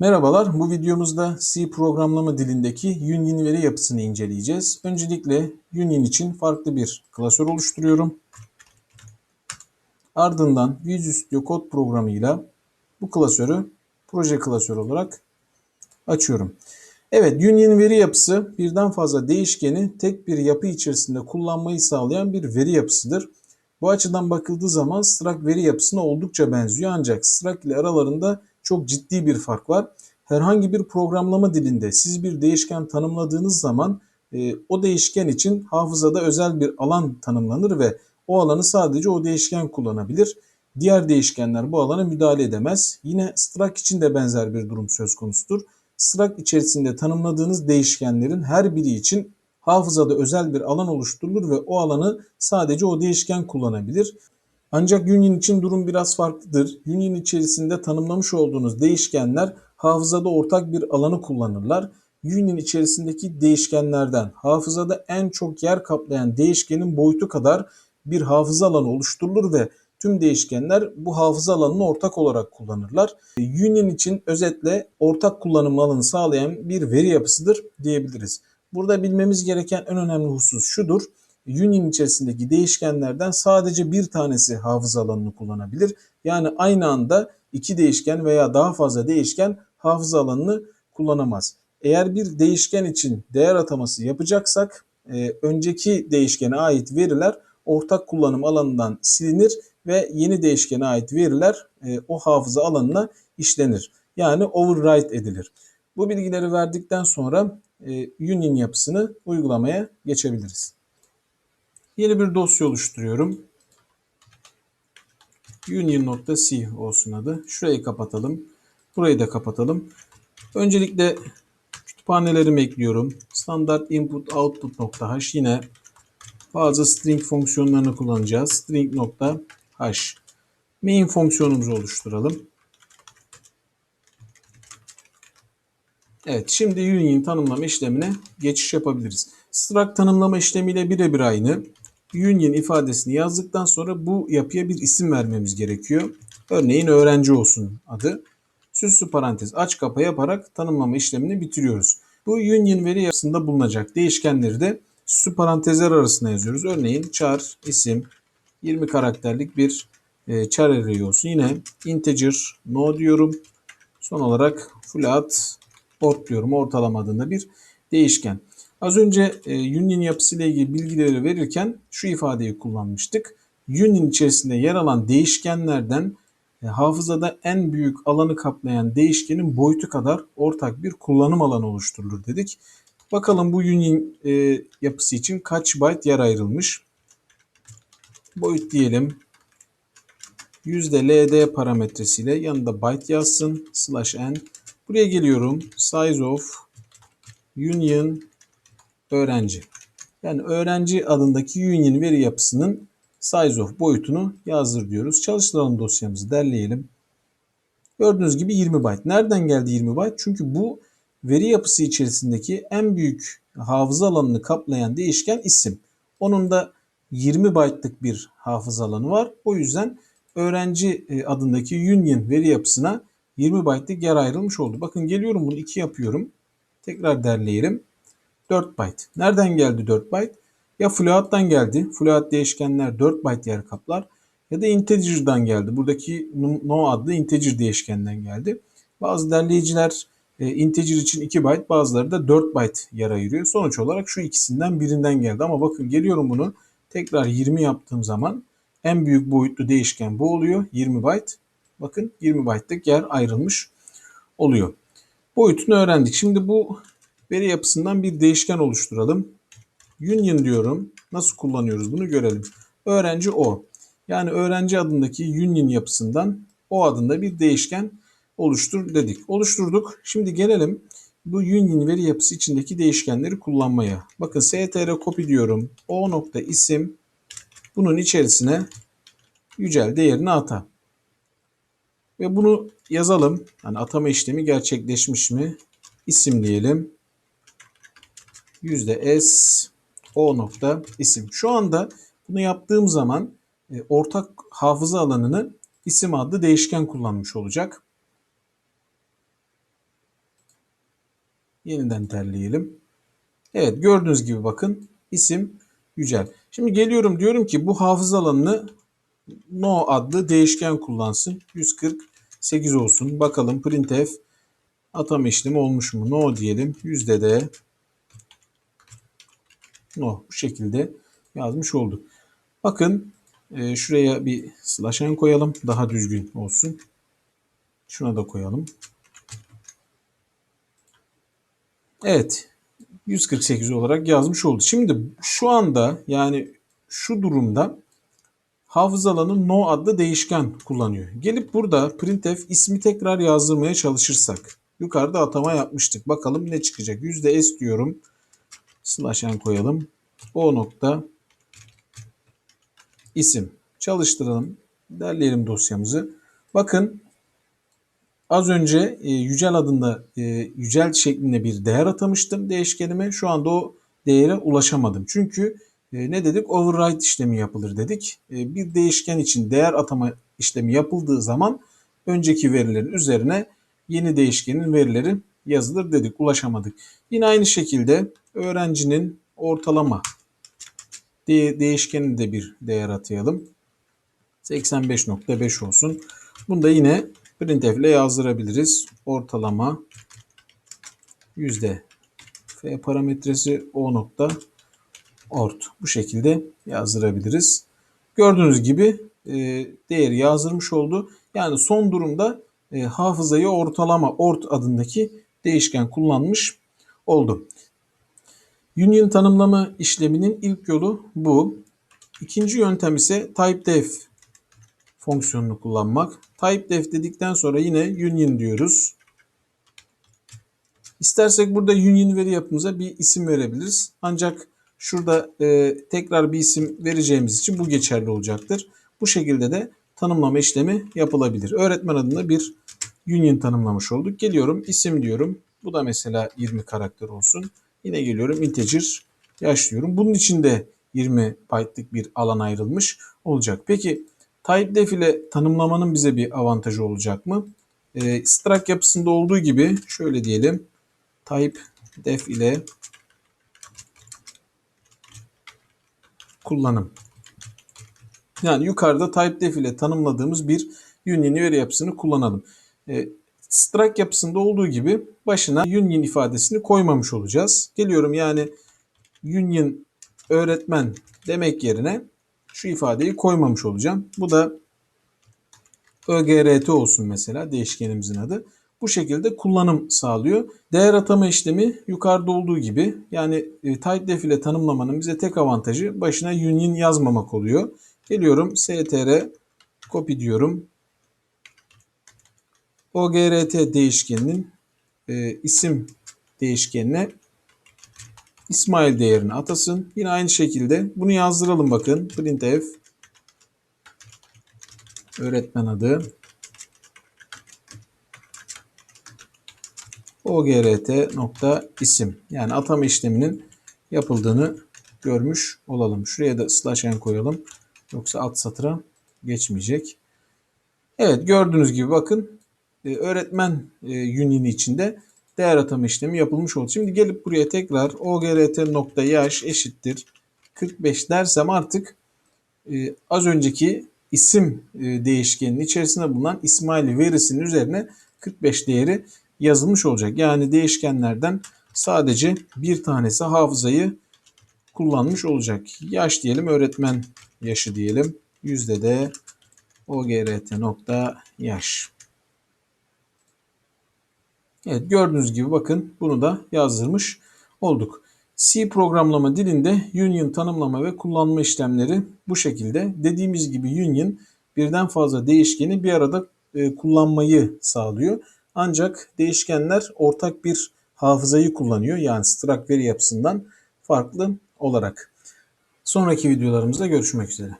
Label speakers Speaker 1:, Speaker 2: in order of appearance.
Speaker 1: Merhabalar, bu videomuzda C programlama dilindeki union veri yapısını inceleyeceğiz. Öncelikle union için farklı bir klasör oluşturuyorum. Ardından Visual Studio Code programıyla bu klasörü proje klasörü olarak açıyorum. Evet, union veri yapısı birden fazla değişkeni tek bir yapı içerisinde kullanmayı sağlayan bir veri yapısıdır. Bu açıdan bakıldığı zaman Struct veri yapısına oldukça benziyor ancak Struct ile aralarında çok ciddi bir fark var. Herhangi bir programlama dilinde siz bir değişken tanımladığınız zaman e, o değişken için hafızada özel bir alan tanımlanır ve o alanı sadece o değişken kullanabilir. Diğer değişkenler bu alana müdahale edemez. Yine Struct için de benzer bir durum söz konusudur. Struct içerisinde tanımladığınız değişkenlerin her biri için hafızada özel bir alan oluşturulur ve o alanı sadece o değişken kullanabilir. Ancak Union için durum biraz farklıdır. Union içerisinde tanımlamış olduğunuz değişkenler hafızada ortak bir alanı kullanırlar. Union içerisindeki değişkenlerden hafızada en çok yer kaplayan değişkenin boyutu kadar bir hafıza alanı oluşturulur ve tüm değişkenler bu hafıza alanını ortak olarak kullanırlar. Union için özetle ortak kullanım alanı sağlayan bir veri yapısıdır diyebiliriz. Burada bilmemiz gereken en önemli husus şudur. Union içerisindeki değişkenlerden sadece bir tanesi hafıza alanını kullanabilir. Yani aynı anda iki değişken veya daha fazla değişken hafıza alanını kullanamaz. Eğer bir değişken için değer ataması yapacaksak e, önceki değişkene ait veriler ortak kullanım alanından silinir ve yeni değişkene ait veriler e, o hafıza alanına işlenir. Yani overwrite edilir. Bu bilgileri verdikten sonra e, union yapısını uygulamaya geçebiliriz. Yeni bir dosya oluşturuyorum. union.c olsun adı. Şurayı kapatalım. Burayı da kapatalım. Öncelikle kütüphanelerimi ekliyorum. Standart input output.h yine bazı string fonksiyonlarını kullanacağız. string.h main fonksiyonumuzu oluşturalım. Evet şimdi union tanımlama işlemine geçiş yapabiliriz. Struct tanımlama işlemiyle birebir aynı. Union ifadesini yazdıktan sonra bu yapıya bir isim vermemiz gerekiyor. Örneğin öğrenci olsun adı. Süslü parantez aç kapa yaparak tanımlama işlemini bitiriyoruz. Bu union veri yapısında bulunacak değişkenleri de süslü parantezler arasında yazıyoruz. Örneğin char isim 20 karakterlik bir e, char array olsun. Yine integer no diyorum. Son olarak float ort diyorum. Ortalama adında bir değişken. Az önce e, union yapısı ile ilgili bilgileri verirken şu ifadeyi kullanmıştık. Union içerisinde yer alan değişkenlerden e, hafızada en büyük alanı kaplayan değişkenin boyutu kadar ortak bir kullanım alanı oluşturulur dedik. Bakalım bu union e, yapısı için kaç byte yer ayrılmış. Boyut diyelim. %LD parametresiyle yanında byte yazsın. Slash n. Buraya geliyorum. Size of union öğrenci. Yani öğrenci adındaki union veri yapısının size of boyutunu yazdır diyoruz. Çalıştıralım dosyamızı derleyelim. Gördüğünüz gibi 20 byte. Nereden geldi 20 byte? Çünkü bu veri yapısı içerisindeki en büyük hafıza alanını kaplayan değişken isim. Onun da 20 byte'lık bir hafıza alanı var. O yüzden öğrenci e, adındaki union veri yapısına 20 byte'lık yer ayrılmış oldu. Bakın geliyorum bunu 2 yapıyorum. Tekrar derleyelim. 4 byte. Nereden geldi 4 byte? Ya float'tan geldi. Float değişkenler 4 byte yer kaplar. Ya da integer'dan geldi. Buradaki no adlı integer değişkenden geldi. Bazı derleyiciler e, integer için 2 byte bazıları da 4 byte yer ayırıyor. Sonuç olarak şu ikisinden birinden geldi. Ama bakın geliyorum bunu tekrar 20 yaptığım zaman en büyük boyutlu değişken bu oluyor. 20 byte. Bakın 20 byte'lık yer ayrılmış oluyor. Boyutunu öğrendik. Şimdi bu veri yapısından bir değişken oluşturalım. Union diyorum. Nasıl kullanıyoruz bunu görelim. Öğrenci o. Yani öğrenci adındaki union yapısından o adında bir değişken oluştur dedik. Oluşturduk. Şimdi gelelim bu union veri yapısı içindeki değişkenleri kullanmaya. Bakın str copy diyorum. o nokta isim bunun içerisine yücel değerini ata. Ve bunu yazalım. Yani atama işlemi gerçekleşmiş mi? İsim diyelim. Yüzde s o nokta isim. Şu anda bunu yaptığım zaman e, ortak hafıza alanını isim adlı değişken kullanmış olacak. Yeniden terleyelim. Evet gördüğünüz gibi bakın isim Yücel. Şimdi geliyorum diyorum ki bu hafıza alanını no adlı değişken kullansın. 148 olsun. Bakalım printf atama işlemi olmuş mu? No diyelim. Yüzde de no bu şekilde yazmış olduk. Bakın e, şuraya bir slash n koyalım. Daha düzgün olsun. Şuna da koyalım. Evet. 148 olarak yazmış oldu. Şimdi şu anda yani şu durumda hafıza alanı no adlı değişken kullanıyor. Gelip burada printf ismi tekrar yazdırmaya çalışırsak yukarıda atama yapmıştık. Bakalım ne çıkacak. %s diyorum. Slash n koyalım. O nokta isim. Çalıştıralım. Derleyelim dosyamızı. Bakın Az önce e, Yücel adında e, Yücel şeklinde bir değer atamıştım değişkenime. Şu anda o değere ulaşamadım. Çünkü e, ne dedik? Override işlemi yapılır dedik. E, bir değişken için değer atama işlemi yapıldığı zaman önceki verilerin üzerine yeni değişkenin verileri yazılır dedik. Ulaşamadık. Yine aynı şekilde öğrencinin ortalama de de bir değer atayalım. 85.5 olsun. Bunu da yine printf ile yazdırabiliriz. Ortalama yüzde f parametresi o nokta ort. Bu şekilde yazdırabiliriz. Gördüğünüz gibi e, değeri yazdırmış oldu. Yani son durumda e, hafızayı ortalama ort adındaki değişken kullanmış oldu. Union tanımlama işleminin ilk yolu bu. İkinci yöntem ise typedef fonksiyonunu kullanmak. Typedef dedikten sonra yine union diyoruz. İstersek burada union veri yapımıza bir isim verebiliriz. Ancak şurada e, tekrar bir isim vereceğimiz için bu geçerli olacaktır. Bu şekilde de tanımlama işlemi yapılabilir. Öğretmen adında bir union tanımlamış olduk. Geliyorum isim diyorum. Bu da mesela 20 karakter olsun. Yine geliyorum integer yaş diyorum. Bunun içinde 20 byte'lık bir alan ayrılmış olacak. Peki Typedef ile tanımlamanın bize bir avantajı olacak mı? E, struct yapısında olduğu gibi şöyle diyelim. Typedef ile kullanım. Yani yukarıda typedef ile tanımladığımız bir union veri yapısını kullanalım. E, struct yapısında olduğu gibi başına union ifadesini koymamış olacağız. Geliyorum yani union öğretmen demek yerine şu ifadeyi koymamış olacağım. Bu da ögrt olsun mesela değişkenimizin adı. Bu şekilde kullanım sağlıyor. Değer atama işlemi yukarıda olduğu gibi yani e, typedef ile tanımlamanın bize tek avantajı başına union yazmamak oluyor. Geliyorum str copy diyorum. Ogrt değişkeninin e, isim değişkenine İsmail değerini atasın. Yine aynı şekilde bunu yazdıralım bakın. printf öğretmen adı ogrt nokta isim yani atama işleminin yapıldığını görmüş olalım. Şuraya da slash n koyalım. Yoksa alt satıra geçmeyecek. Evet gördüğünüz gibi bakın e, öğretmen e, union'i içinde değer atama işlemi yapılmış oldu. Şimdi gelip buraya tekrar ogrt.yaş eşittir 45 dersem artık e, az önceki isim e, değişkeninin içerisinde bulunan İsmail verisinin üzerine 45 değeri yazılmış olacak. Yani değişkenlerden sadece bir tanesi hafızayı kullanmış olacak. Yaş diyelim öğretmen yaşı diyelim. Yüzde de ogrt nokta yaş. Evet gördüğünüz gibi bakın bunu da yazdırmış olduk. C programlama dilinde union tanımlama ve kullanma işlemleri bu şekilde. Dediğimiz gibi union birden fazla değişkeni bir arada e, kullanmayı sağlıyor. Ancak değişkenler ortak bir hafızayı kullanıyor. Yani struct veri yapısından farklı olarak. Sonraki videolarımızda görüşmek üzere.